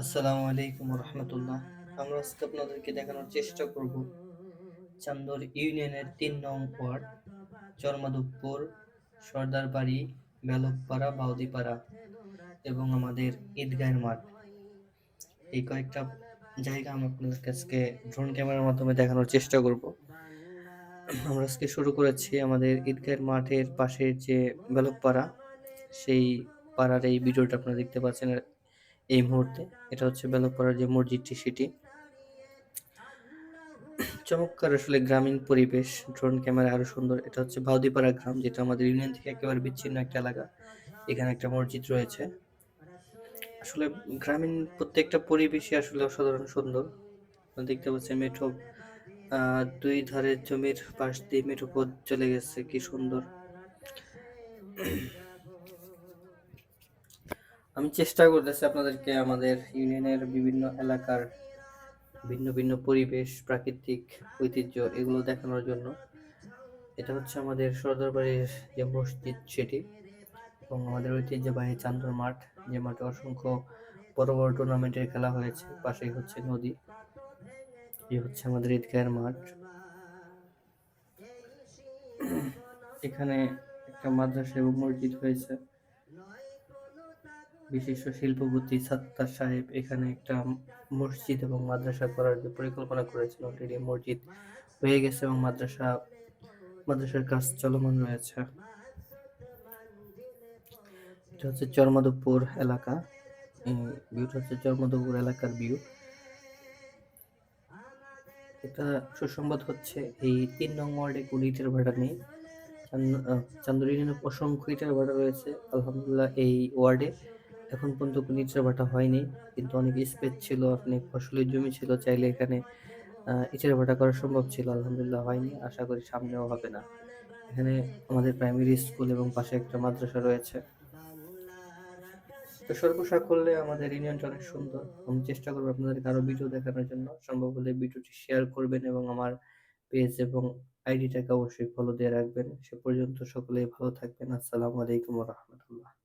আসসালামু আলাইকুম রহমতুল্লাহ। আমরা আজকে আপনাদেরকে দেখানোর চেষ্টা করব চান্দর ইউনিয়নের তিন নং ওয়ার্ড, চরমাধবপুর, সর্দারবাড়ি, বেলকপাড়া, বাউদিপাড়া এবং আমাদের ঈদগাহের মাঠ। এই কয়েকটা জায়গা আমি আপনাদের কাছে ড্রোন ক্যামেরার মাধ্যমে দেখানোর চেষ্টা করব। আমরা আজকে শুরু করেছি আমাদের ঈদগাহের মাঠের পাশের যে বেলকপাড়া, সেই পাড়ার এই ভিডিওটা আপনারা দেখতে পাচ্ছেন। এই মুহূর্তে এটা হচ্ছে বেলকপাড়ার যে মসজিদটি, সেটি। চমৎকার আসলে গ্রামীণ পরিবেশ, ড্রোন ক্যামেরা আরও সুন্দর। এটা হচ্ছে ভাউদিপাড়া গ্রাম, যেটা আমাদের ইউনিয়ন থেকে একেবারে বিচ্ছিন্ন একটা এলাকা। এখানে একটা মসজিদ রয়েছে। আসলে গ্রামীণ প্রত্যেকটা পরিবেশই আসলে অসাধারণ সুন্দর। দেখতে পাচ্ছি মেঠো দুই ধারে জমির পাশ দিয়ে মেঠো পথ চলে গেছে, কি সুন্দর। আমি চেষ্টা করতেছি আপনাদেরকে আমাদের ইউনিয়নের বিভিন্ন এলাকার ভিন্ন ভিন্ন পরিবেশ, প্রাকৃতিক ঐতিহ্য এগুলো দেখানোর জন্য। এটা হচ্ছে আমাদের সর্দারবাড়ির যে মসজিদ সেটি এবং আমাদের ঐতিহ্যবাহী চান্দর মাঠ। যে মাঠে অসংখ্য বড় বড় টুর্নামেন্টের খেলা হয়েছে। পাশেই হচ্ছে নদী। এই হচ্ছে আমাদের ঈদগাহের মাঠ। এখানে একটা মাদ্রাসা এবং মসজিদ হয়েছে। বিশিষ্ট শিল্পপতি সাত্তার সাহেব এখানে একটা মসজিদ এবং মাদ্রাসা করার যে পরিকল্পনা করেছেন অলরেডি মসজিদ হয়ে গেছে এবং মাদ্রাসা মাদ্রাসার কাজ চলমান রয়েছে। এটা হচ্ছে চরমাধবপুর এলাকা। ভিউটা হচ্ছে চরমাধবপুর এলাকার ভিউ এটা সুসংবাদ হচ্ছে এই তিন নং ওয়ার্ডে কোনো ইটের ভাড়া নেই। চান্দ- আহ, চান্দুরি ইউনিয়নে অসংখ্য ইটের ভাড়া রয়েছে। আলহামদুলিল্লাহ এই ওয়ার্ডে এখন পর্যন্ত ইটের ভাটা হয়নি। কিন্তু অনেক স্পেস ছিল, অনেক ফসলের জমি ছিল চাইলে এখানে ইটের ভাটা করা সম্ভব ছিল, আলহামদুলিল্লাহ হয়নি। আশা করি সামনেও হবে না। এখানে আমাদের প্রাইমারি স্কুল এবং পাশে একটা মাদ্রাসা রয়েছে। তো সর্বসাকল্যে আমাদের ইউনিয়নটা অনেক সুন্দর। আমি চেষ্টা করব আপনাদেরকে আরও ভিডিও দেখানোর জন্য। সম্ভব হলে ভিডিওটি শেয়ার করবেন এবং আমার পেজ এবং আইডিটাকে অবশ্যই ফলো দিয়ে রাখবেন। সে পর্যন্ত সকলেই ভালো থাকবেন। আসসালামু আলাইকুম রহমতুল্লাহ।